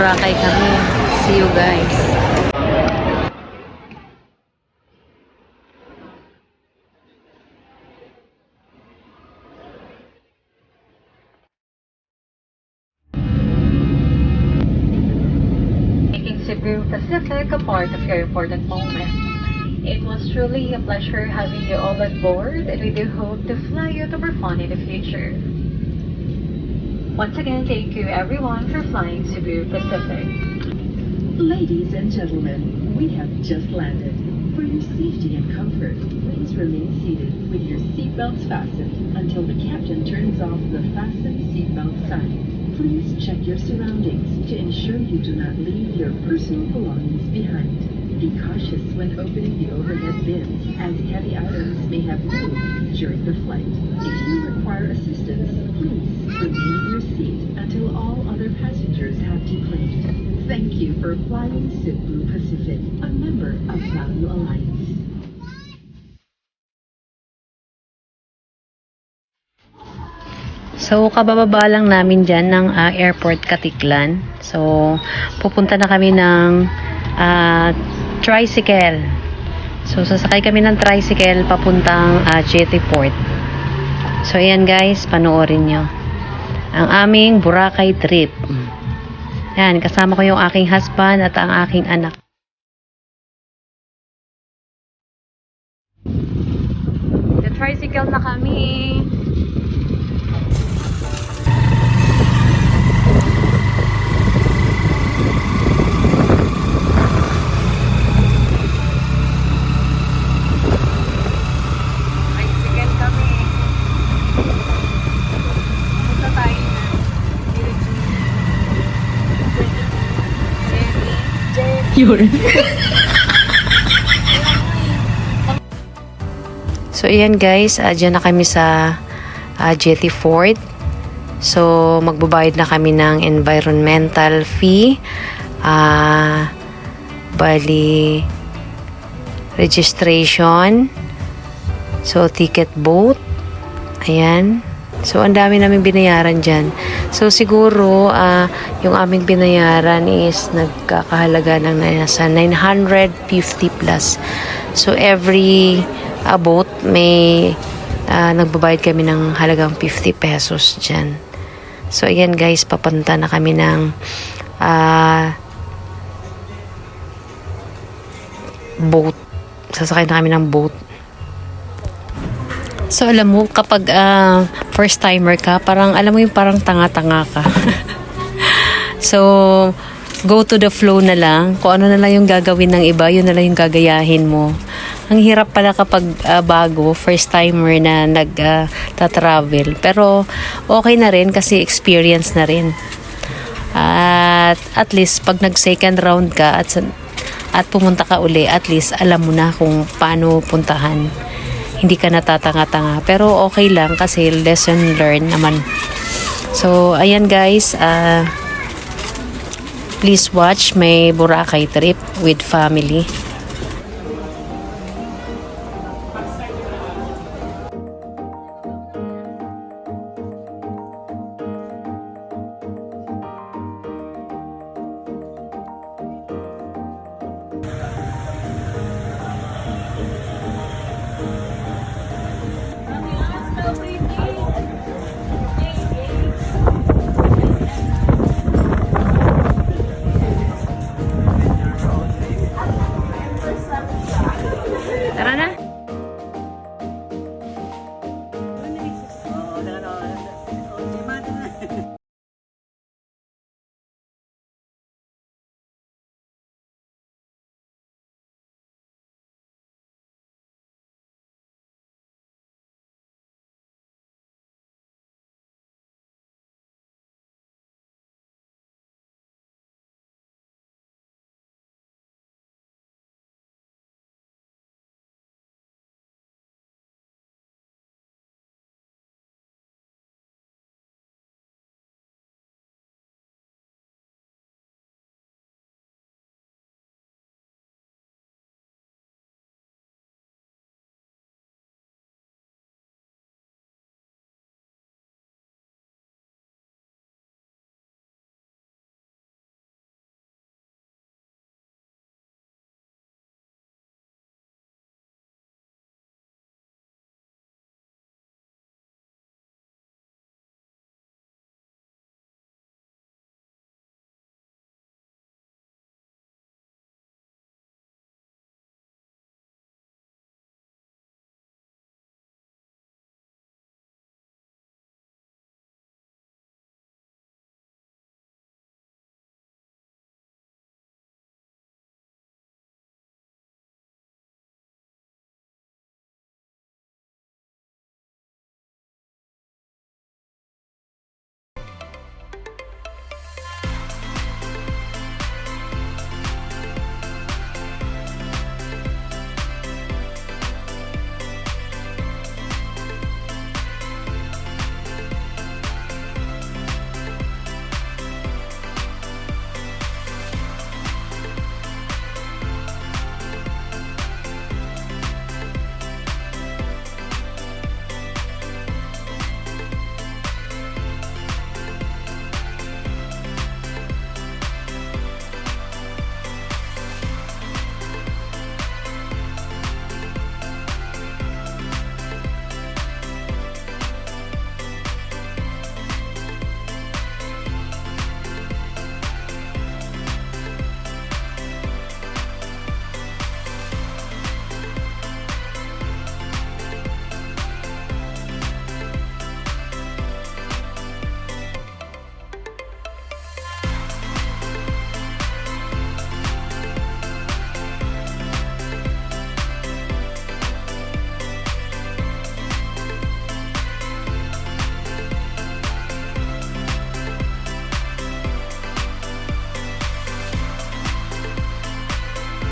Boracay kami. See you guys. making Cebu Pacific a part of your important moment. It was truly a pleasure having you all on board, and we do hope to fly you to fun in the future. Once again, thank you everyone for flying Cebu Pacific. Ladies and gentlemen, we have just landed. For your safety and comfort, please remain seated with your seatbelts fastened until the captain turns off the fasten seatbelt sign. Please check your surroundings to ensure you do not leave your personal belongings behind. Be cautious when opening the overhead bins, as heavy items may have moved during the flight. If you require assistance, please remain in your seat until all other passengers have deplaned. Thank you for flying Cebu Pacific, a member of Value Alliance. So, kabababa lang namin dyan ng ah, airport Katiklan. So, pupunta na kami ng ah, tricycle. So, sasakay kami ng tricycle papuntang uh, Jetty Port. So, ayan guys, panoorin nyo. Ang aming Boracay trip. Yan, kasama ko yung aking husband at ang aking anak. The tricycle na kami. Yun. so, ayan guys. Uh, dyan na kami sa uh, Jetty Fort. So, magbabayad na kami ng environmental fee. Ah, bali, registration. So, ticket boat. Ayan. So, ang dami namin binayaran dyan. So, siguro, ah, yung aming binayaran is nagkakahalaga ng nasa 950 plus. So, every ah, boat may ah, nagbabayad kami ng halagang 50 pesos dyan. So, ayan guys, papunta na kami ng ah, boat. Sasakay na kami ng boat. So alam mo kapag ah, first timer ka, parang alam mo yung parang tanga-tanga ka. so go to the flow na lang. Kung ano na lang yung gagawin ng iba, yun na lang yung gagayahin mo. Ang hirap pala kapag ah, bago, first timer na nag-travel. Pero okay na rin kasi experience na rin. At at least pag nag second round ka at at pumunta ka uli, at least alam mo na kung paano puntahan hindi ka natatanga-tanga. Pero okay lang kasi lesson learned naman. So, ayan guys. ah please watch my Boracay trip with family.